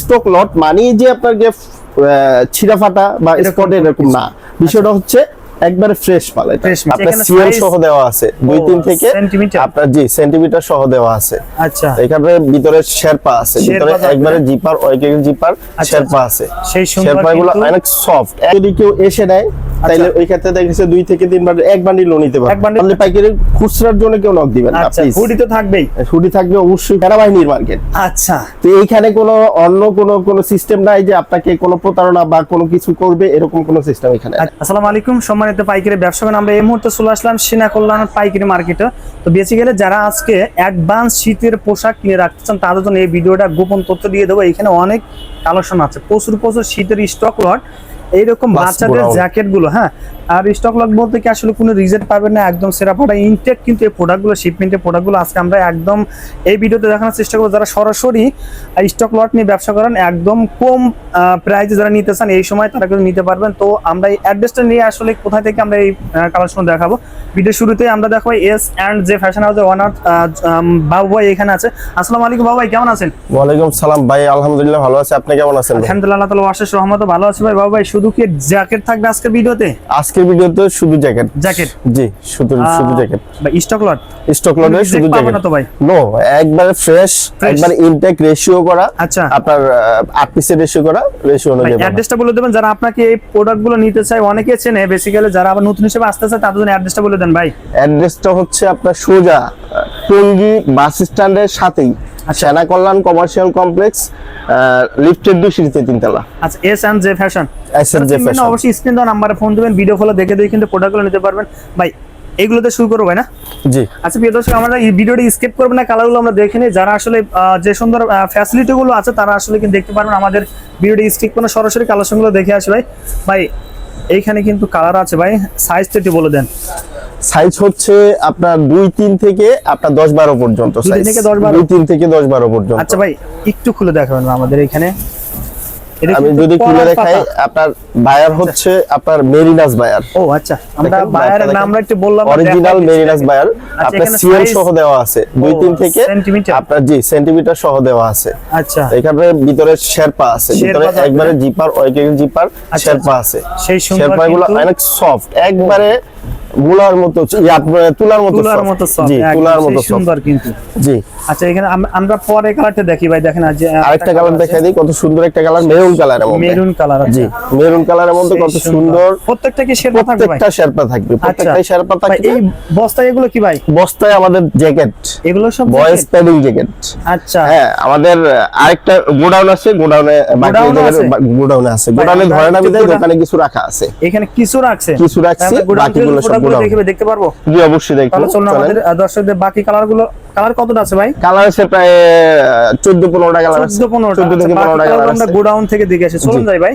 Stock lot মানে যে আপনার যে ছিঁড়া ফাটা বা স্পট এরকম না। বিষয়টা হচ্ছে একবারে ফ্রেশ মাল এটা। আপনার সিএল সহ দেওয়া আছে। দুই তিন থেকে আপনার জি সেন্টিমিটার সহ দেওয়া আছে। আচ্ছা। এখানে ভিতরে শেরপা আছে। ভিতরে একবারে জিপার ওয়াইকিং জিপার শেরপা আচ্ছা। আছে। সেই শেরপা গুলো অনেক সফট যদি কেউ এসে নেয় তাইলে ওই ক্ষেত্রে দেখেছে দুই থেকে তিন বান্ডিল এক বান্ডিলও নিতে পারবে। আপনি পাইকারি খুচরার জন্য কেউ নক দিবেন না আচ্ছা প্লিজ হুডি তো থাকবেই। হুডি থাকবে অবশ্যই সেনাবাহিনীর মার্কেট আচ্ছা। তো এইখানে কোনো অন্য কোনো কোনো সিস্টেম নাই যে আপনাকে কোনো প্রতারণা বা কোনো কিছু করবে এরকম কোনো সিস্টেম এখানে আসসালামু আলাইকুম। সম্মানিত পাইকারি ব্যবসায়ী আমরা এই মুহূর্তে চলে আসলাম সেনা কল্যাণ পাইকারি মার্কেটে তো বেসিক্যালি যারা আজকে অ্যাডভান্স শীতের পোশাক কিনে রাখতে চান তাদের জন্য এই ভিডিওটা গোপন তথ্য দিয়ে দেবো। এখানে অনেক কালেকশন আছে। প্রচুর প্রচুর শীতের স্টক লট এইরকম বাচ্চাদের জ্যাকেটগুলো হ্যাঁ? আর স্টক লট বলতে কি আসলে কোনো রিজেক্ট পাবেন না একদম সেরা পাটা ইনটেক কিন্তু এই প্রোডাক্টগুলো শিপমেন্টের প্রোডাক্টগুলো আজকে আমরা একদম এই ভিডিওতে দেখানোর চেষ্টা করব। যারা সরাসরি স্টক লট নিয়ে ব্যবসা করেন একদম কম প্রাইসে যারা নিতে চান এই সময় তারা কিন্তু নিতে পারবেন। তো আমরা এই অ্যাড্রেসটা নিয়ে আসলে কোথায় থেকে আমরা এই কালেকশন দেখাবো? ভিডিও শুরুতেই আমরা দেখাবো এস অ্যান্ড যে ফ্যাশন হাউসের ওনার বাবু ভাই এখানে আছে। আসসালামু আলাইকুম বাবু ভাই কেমন আছেন? ওয়ালাইকুম সালাম ভাই আলহামদুলিল্লাহ ভালো আছে। আপনি কেমন আছেন? আলহামদুলিল্লাহ তাআলা অশেষ রহমত ভালো আছে ভাই। বাবু ভাই শুধু কি জ্যাকেট থাকবে আজকের ভিডিওতে আজকের ভিডিওতে শুধু জ্যাকেট জ্যাকেট জি শুধু শুধু জ্যাকেট বা স্টক লট স্টক লটে Reject শুধু জ্যাকেট না তো ভাই? নো একবারে ফ্রেশ। একবারে ইনটেক রেশিও করা আচ্ছা। আপনার আহ, আট পিসের রেশিও করা রেশিও অনুযায়ী। অ্যাড্রেসটা বলে দেবেন যারা আপনাকে এই প্রোডাক্টগুলো নিতে চায় অনেকে চেনে বেসিক্যালি যারা আবার নতুন হিসেবে আসতে চায় তাদের জন্য অ্যাড্রেসটা বলে দেন ভাই অ্যাড্রেসটা হচ্ছে আপনার সোজা টঙ্গী বাস স্ট্যান্ডের সাথেই। সেনা কল্যাণ কমার্শিয়াল কমপ্লেক্স লিফটের দুই সিঁড়িতে তিনতলা। আচ্ছা S and J fashion S&J fashion। অবশ্যই স্ক্রিন দেওয়া নাম্বারে ফোন দেবেন ভিডিও ফলো দেখে দেখে কিন্তু প্রোডাক্টগুলো নিতে পারবেন। ভাই এগুলোতে শুরু করব না? জি। আচ্ছা প্রিয় দর্শক আমরা এই ভিডিওটি স্কিপ করবেন না কালারগুলো আমরা দেখে নিই। যারা আসলে যে সুন্দর ফ্যাসিলিটি গুলো আছে তারা আসলে কিন্তু দেখতে পারবেন আমাদের ভিডিওটি স্কিপ করে সরাসরি কালেকশনগুলো দেখে আসে ভাই। ভাই এইখানে কিন্তু কালার আছে ভাই। সাইজটা একটু বলে দেন। সাইজ হচ্ছে আপনার দুই তিন থেকে আপনার দশ বারো পর্যন্ত দুই তিন থেকে 10 12 তিন থেকে দশ বারো পর্যন্ত। আচ্ছা ভাই একটু খুলে দেখাবেন আমাদের এখানে। আমি যদি খুলে দেখাই আপনার বায়ার হচ্ছে আপনার মেরিনাস বায়ার ও আচ্ছা। আমরা বায়ারের নামটা একটু বললাম অরিজিনাল মেরিনাস বায়ার আচ্ছা, আপনার সিএল সহ দেওয়া আছে। দুই ও, তিন থেকে centimeter? আপনার জি সেন্টিমিটার সহ দেওয়া আছে। আচ্ছা। এখানে ভিতরে শেরপা আছে। ভিতরে একবারে জিপার জিপার আচ্ছা, শেরপা আচ্ছা। আছে। সেই সুন্দর শেরপা গুলো অনেক সফট একবারে মুলার মতো তুলার মতো তুলার মতো জি তুলার মতো সুন্দর কিন্তু। জি। আচ্ছা এখানে আমরা পরে কালারটা দেখি ভাই দেখেন আজ আরেকটা কালার দেখাই দিই কত সুন্দর একটা কালার মেরুন মধ্যে। মেরুন কালার জি মেরুন কালারের মধ্যে কত সুন্দর। প্রত্যেকটা কি শেরপা থাকবে প্রত্যেকটা শেরপা থাকবে আচ্ছা। প্রত্যেকটাই শেরপা থাকবে। এই বস্তায় এগুলো কি ভাই? বস্তায় আমাদের জ্যাকেট। এগুলো সব বয়েজ প্যাডিং জ্যাকেট। আচ্ছা। হ্যাঁ আমাদের আরেকটা গোডাউন আছে গোডাউনে বাকি? গোডাউনে আছে? গোডাউনে ধরে না বিদায় দোকানে কিছু রাখা আছে। এখানে কিছু রাখছে? কিছু রাখছি, আমরা গোডাউন বাকিগুলো থেকে সব প্রোডাক্টগুলো গোডাউন। দেখে দেখতে পারব? জি অবশ্যই দেখব। তাহলে চলুন আমাদের দর্শকদের বাকি কালারগুলো কালার কতটা আছে ভাই? কালার আছে প্রায় চোদ্দ পনেরোটা কালার আছে। চোদ্দ পনেরোটা চোদ্দ থেকে আচ্ছা, বাকি পনেরোটা কালার আমরা গোডাউন থেকে দেখে আসি। চলুন যাই ভাই।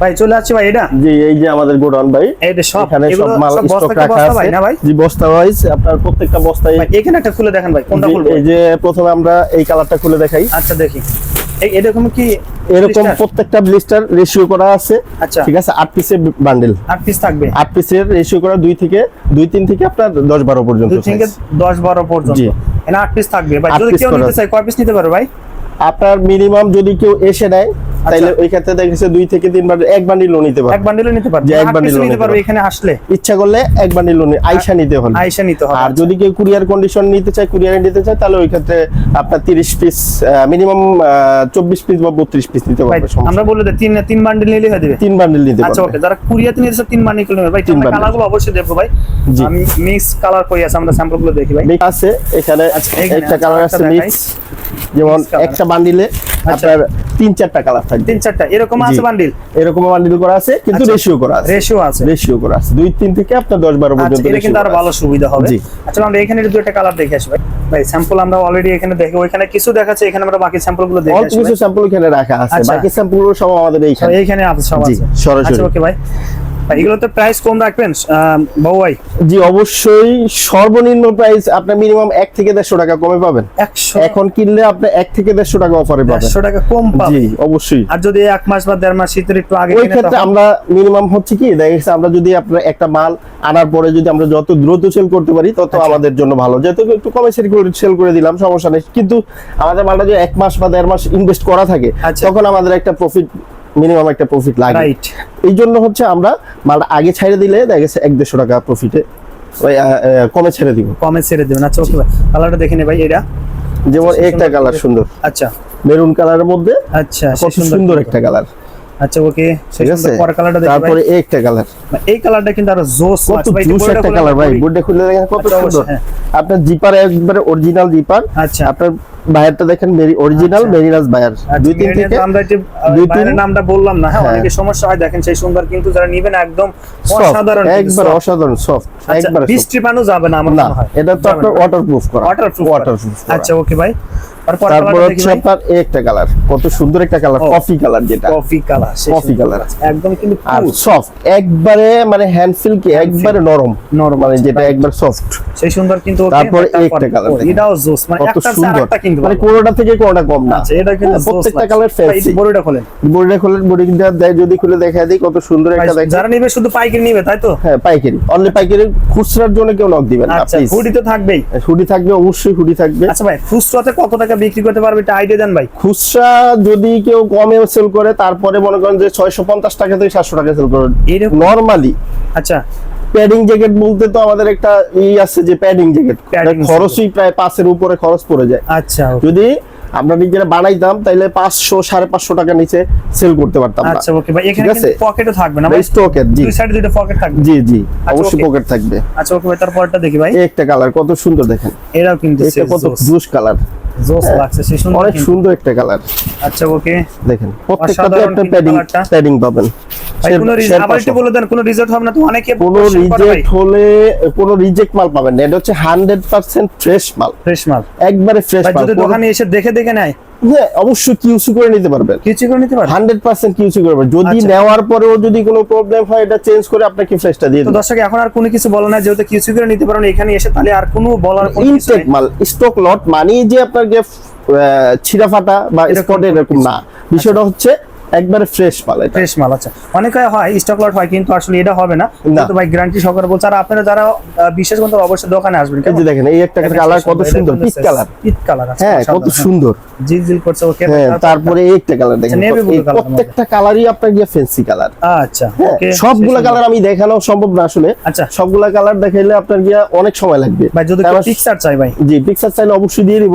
ভাই চলে আসছি ভাই এটা? জি এই যে আমাদের গোডাউন ভাই। এটা সব এখানে সব মাল স্টক রাখা আছে। না ভাই? জি বস্তা ওয়াইজ আপনার প্রত্যেকটা বস্তায় এখানে একটা খুলে দেখেন ভাই কোনটা খুলবো? এই যে প্রথমে আমরা এই কালারটা খুলে দেখাই। আচ্ছা দেখি। এরকম কি এরকম প্রত্যেকটা ব্লিস্টার রেশিও করা আছে। আচ্ছা। ঠিক আছে আট পিসের বান্ডেল আট পিস থাকবে। আট পিসের রেশিও করা দুই থেকে দুই তিন থেকে আপনার দশ বারো পর্যন্ত থেকে দশ বারো পর্যন্ত। আট পিস থাকবে। ভাই যদি কেউ নিতে কয় পিস নিতে পারবে ভাই? আপনার মিনিমাম যদি কেউ এসে নেয় তাহলে ওই ক্ষেত্রে দেখেছে দুই থেকে তিন বান্ডেল এক বান্ডিলও নিতে এক বান্ডিলও নিতে পারবে। এক আট bundle piece ও নিতে নিতে পারবে পারবে। এখানে আসলে। ইচ্ছা করলে এক বান্ডিলও আইসা নিতে হলে। আইসা নিতে হবে আর যদি কেউ কুরিয়ার কন্ডিশন নিতে চায় কুরিয়ারে নিতে চায় তাহলে ওই ক্ষেত্রে আপনার তিরিশ পিস মিনিমাম চব্বিশ পিস বা বত্রিশ পিস নিতে পারবে আমরা বলে দিই তিন তিন বান্ডিল নিলে হয়ে যাবে। তিন বান্ডিল নিতে আচ্ছা ওকে যারা কুরিয়াতে নিতে চায় তিন বান্ডিল নেবে ভাই তিন কালারগুলো অবশ্যই দেখব ভাই। আমি মিক্স কালার করি আছে আমরা স্যাম্পলগুলো দেখি ভাই। আছে এখানে আচ্ছা, একটা কালার আছে মিক্স যেমন একটা বান্ডিলে আপনার তিন চারটা কালার থাকবে তিন চারটা। এরকম আছে বান্ডিল এরকম বান্ডিল করা আছে কিন্তু আচ্ছা। রেশিও করা আছে। রেশিও আছে। রেশিও করা আছে। দুই তিন থেকে আপনার দশ বারো আচ্ছা পর্যন্ত এটা কিন্তু আরও ভালো সুবিধা হবে। আচ্ছা আমরা এখানে দু একটা কালার দেখে আসি ভাই। ভাই স্যাম্পল আমরা অলরেডি এখানে দেখব ওইখানে কিছু দেখাচ্ছে এখানে আমরা বাকি স্যাম্পলগুলো দেখে আসি কিছু স্যাম্পল এখানে রাখা আছে। আচ্ছা। বাকি স্যাম্পল সব আমাদের এইখানে। এইখানে আছে সব আছে। সরাসরি। আচ্ছা ওকে ভাই। এগুলোতে প্রাইস কম রাখবেন বাবু ভাই। জি অবশ্যই সর্বনিম্ন প্রাইস আপনার মিনিমাম এক থেকে দেড়শো টাকা কমে পাবেন। একশো এখন কিনলে আপনি এক থেকে দেড়শো টাকা অফারে পাবেন। দেড়শো টাকা কম পাবেন। জি অবশ্যই। আর যদি এক মাস বা দেড় মাস শীতের একটু আগে ওই কিনে ক্ষেত্রে আমরা মিনিমাম হচ্ছে কি দেখা গেছে আমরা যদি আপনার একটা মাল আনার পরে যদি আমরা যত দ্রুত সেল করতে পারি তত আচ্ছা। আমাদের জন্য ভালো। যেহেতু একটু কমে সেল করে সেল করে দিলাম সমস্যা নেই। কিন্তু আমাদের মালটা যদি এক মাস বা দেড় মাস ইনভেস্ট করা থাকে আচ্ছা। তখন আমাদের একটা প্রফিট মিনিমাম একটা প্রফিট লাগে। রাইট এই জন্য হচ্ছে আমরা মালটা আগে ছেড়ে দিলে দেখা গেছে এক দেড়শো টাকা প্রফিটে ওই কমে ছেড়ে দিব। কমে ছেড়ে দেবেন। আচ্ছা ওকে ভাই। কালারটা দেখে নে ভাই এটা। যেমন একটা কালার সুন্দর। আচ্ছা। মেরুন কালারের মধ্যে আচ্ছা সুন্দর একটা কালার আচ্ছা ওকে ঠিক আছে? পরে কালারটা দেখে তারপরে একটা কালার এই কালারটা কিন্তু আরও জোস কত জুস একটা কালার ভাই। বুডে খুলে দেখেন কত আচ্ছা, সুন্দর। হ্যাঁ। আপনার জিপার একবারে অরিজিনাল জিপার আচ্ছা। আপনার বায়ারটা দেখেন মেরি অরিজিনাল আচ্ছা। মেরিনাস বায়ার। দুই তিন থেকে আমরা যে তিন- নামটা বললাম না হ্যাঁ হ্যাঁ। অনেকে সমস্যা হয় দেখেন সেই সুন্দর কিন্তু যারা নিবেন একদম অসাধারণ একবার অসাধারণ সফট আচ্ছা একবার বৃষ্টি পানো যাবে না আমার মনে হয়। এটা তো আপনার ওয়াটারপ্রুফ করা। ওয়াটারপ্রুফ ওয়াটারপ্রুফ আচ্ছা ওকে ভাই তারপর তারপর কালারটা দেখি হচ্ছে আপনার এই একটা কালার কত সুন্দর একটা কালার কফি কালার যেটা। Coffee colour Coffee colour। একদম কিন্তু আর সফট একবারে মানে হ্যান্ড ফিল কি একবারে নরম নরম মানে আচ্ছা, যেটা একবার সফট সেই সুন্দর কিন্তু okay, তারপরে একটা colour এটাও জোস মানে একটা সুন্দর। মানে ভালো। থেকে কোনোটা কম না। আচ্ছা এটা কিন্তু হ্যাঁ, প্রত্যেকটা কালার ফ্যান্সি বড়টা খোলেন। বডিটা খুলে বডিটা দেয় যদি খুলে দেখা দিই কত সুন্দর একটা দেখেন। যারা নিবে শুধু পাইকারি নিবে তাই তো? হ্যাঁ পাইকারি। অনলি পাইকারি খুচরার জন্য কেউ নক দিবেন না আচ্ছা হুডি তো থাকবেই। হুডি থাকবে অবশ্যই হুডি থাকবে। আচ্ছা ভাই খুচরাতে কত টাকা বিক্রি করতে পারবে এটা আইডিয়া দেন ভাই। খুচরা যদি কেউ কমে সেল করে তারপরে মনে করেন যে ছয়শো পঞ্চাশ টাকা থেকে সাতশো টাকা সেল করে। এরকম নর্মালি আচ্ছা। প্যাডিং জ্যাকেট বলতে তো আমাদের একটা ই আছে যে প্যাডিং জ্যাকেট Padding খরচই প্রায় পাঁচের উপরে খরচ পড়ে যায়। আচ্ছা যদি আমরা নিজেরা বানাইতাম তাইলে পাঁচশো সাড়ে পাঁচশো টাকা নিচে সেল করতে পারতাম আচ্ছা ওকে ভাই এখানে কিন্তু পকেটও থাকবে না ভাই স্টকের জি। দুই সাইডে দুটো পকেট থাকবে। জি জি। আচ্ছা, অবশ্যই পকেট থাকবে। আচ্ছা ওকে ভাই তারপরটা দেখি ভাই। একটা কালার কত সুন্দর দেখেন। এরাও কিন্তু এটা কত জুস কালার জোস লাগছে সে সুন্দর অনেক সুন্দর একটা কালার। আচ্ছা ওকে। দেখেন প্রত্যেকটাতে একটা প্যাডিং প্যাডিং পাবেন। কোনো রিজ- আবার একটু বলে দেন কোনো রিজেক্ট হবে না তো? অনেকে কোনো রিজেক্ট হলে কোনো রিজেক্ট মাল পাবেন না। এটা হচ্ছে হান্ড্রেড পার্সেন্ট ফ্রেশ মাল। ফ্রেশ মাল। একবারে ফ্রেশ মাল। যদি দোকানে এসে দেখে দেখে নেয় হ্যাঁ অবশ্যই কিউসি করে নিতে পারবেন। কিছু করে নিতে পারবেন? 100 পার্সেন্ট কিউসি করবেন যদি আচ্ছা। নেওয়ার পরেও যদি কোনো প্রবলেম হয় এটা চেঞ্জ করে আপনাকে ফ্রেশটা দিয়ে তো দেবো। দর্শক এখন আর কোনো কিছু বলো না যেহেতু কিছু করে নিতে পারো না, এখানে এসে তাহলে আর কোনো বলার কোনো ইনটেক মাল স্টক লট মানি যে আপনার যে ছিঁড়া ফাটা বা স্পট এরকম না। বিষয়টা হচ্ছে একবারে ফ্রেশ মাল এটা। ফ্রেশ মাল আচ্ছা। অনেক হয় স্টক লট হয় কিন্তু আসলে এটা হবে না। তো ভাই গ্যারান্টি সহকারে বলছে আর আপনারা যারা বিশেষ করে অবশ্যই দোকানে আসবেন এই যে দেখেন এই একটা কালার কত সুন্দর পিচ কালার পিট কালার আছে হ্যাঁ কত সুন্দর। জিল জিল করছে ওকে হ্যাঁ তারপরে এই একটা কালার দেখেন আচ্ছা, প্রত্যেকটা কালারই আপনার গিয়ে ফেন্সি কালার আচ্ছা হ্যাঁ ওকে সবগুলা কালার আমি দেখানো সম্ভব না আসলে। আচ্ছা। সবগুলা কালার দেখাইলে আপনার গিয়া অনেক সময় লাগবে। ভাই যদি পিকচার চাই ভাই। জি পিকচার চাইলে অবশ্যই দিয়ে দিব।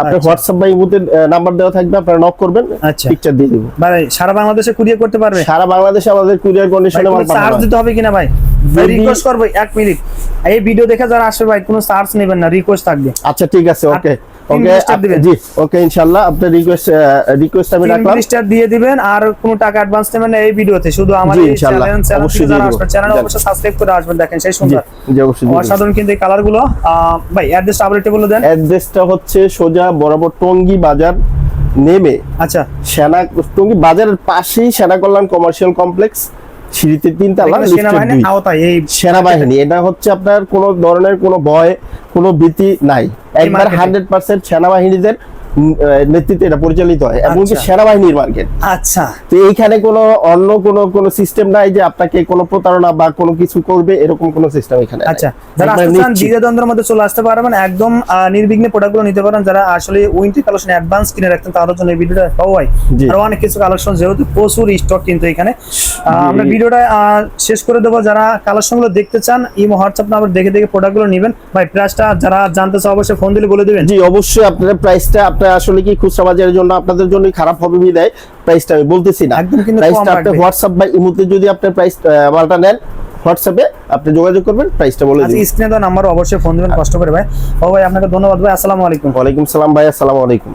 আপনার আচ্ছা। হোয়াটসঅ্যাপ বা ইমোতে নাম্বার দেওয়া থাকবে আপনারা নক করবেন আচ্ছা। পিকচার দিয়ে দিব। ভাই সারা বাংলাদেশে কুরিয়ার করতে পারবে? সারা বাংলাদেশে আমাদের কুরিয়ার কন্ডিশনে মাল চার্জ দিতে হবে কিনা ভাই? রিকোয়েস্ট করব এক মিনিট এই ভিডিও দেখে যারা আসবে ভাই কোনো চার্জ নেবেন না রিকোয়েস্ট থাকবে। আচ্ছা ঠিক আছে ওকে ওকে। জি ওকে ইনশাআল্লাহ আপনার রিকোয়েস্ট রিকোয়েস্ট আমি রাখলাম। ইংলিশটা দিয়ে দিবেন আর কোনো টাকা অ্যাডভান্স নেবেন না এই ভিডিওতে শুধু আমার এই চ্যানেল চ্যানেল অবশ্যই দিয়ে আসবে চ্যানেল অবশ্যই সাবস্ক্রাইব করে আসবেন দেখেন সেই সুন্দর। জি অবশ্যই অসাধারণ কিন্তু এই কালারগুলো। আহ, ভাই অ্যাড্রেস আবার একটু বলে দেন। অ্যাড্রেসটা হচ্ছে সোজা বরাবর টঙ্গী বাজার নেমে আচ্ছা। সেনা টঙ্গী বাজারের পাশেই সেনা কল্যাণ কমার্শিয়াল কমপ্লেক্স সিঁড়িতে তিনতলা সেনাবাহিনী সেনাবাহিনী এটা হচ্ছে আপনার কোনো ধরনের কোনো ভয় কোনো ভীতি নাই। একবার হান্ড্রেড পার্সেন্ট সেনাবাহিনীদের নেতৃত্বে এটা পরিচালিত হয় এমনকি আচ্ছা। সেনাবাহিনীর মার্কেট আচ্ছা। তো এইখানে কোনো অন্য কোনো কোনো সিস্টেম নাই যে আপনাকে কোনো প্রতারণা বা কোনো কিছু করবে এরকম কোনো সিস্টেম এখানে আচ্ছা। যারা আসতে মধ্যে চলে আসতে পারবেন। একদম নির্বিঘ্নে প্রোডাক্টগুলো নিতে পারেন। যারা আসলে উইন্টার কালেকশন অ্যাডভান্স কিনে রাখতেন তাদের জন্য এই ভিডিওটা আর অনেক কিছু কালেকশন যেহেতু প্রচুর স্টক কিন্তু এখানে। আমরা। ভিডিওটা শেষ করে দেবো। যারা কালেকশনগুলো দেখতে চান ইমো হোয়াটসঅ্যাপ নাম্বার দেখে দেখে প্রোডাক্টগুলো নেবেন। ভাই প্রাইসটা যারা জানতে চান অবশ্যই ফোন দিলে বলে দিবেন। জি অবশ্যই আপনার প্রাইসটা আপনার আসলে কি খুচরা বাজারের জন্য আপনাদের জন্য খারাপ হবে বিদায়? প্রাইসটা আমি বলতেছি না। প্রাইসটা আপনি হোয়াটসঅ্যাপ বা ইমোতে যদি আপনার প্রাইস মালটা নেন হোয়াটসঅ্যাপে আপনি যোগাযোগ করবেন প্রাইসটা বলে আচ্ছা দিন স্ক্রিনে দেওয়া নাম্বার অবশ্যই ফোন দিবেন কষ্ট করে ভাই। ও ভাই আপনাকে ধন্যবাদ ভাই আসসালামু আলাইকুম। ওয়ালাইকুম সালাম ভাই আসসালামু আলাইকুম।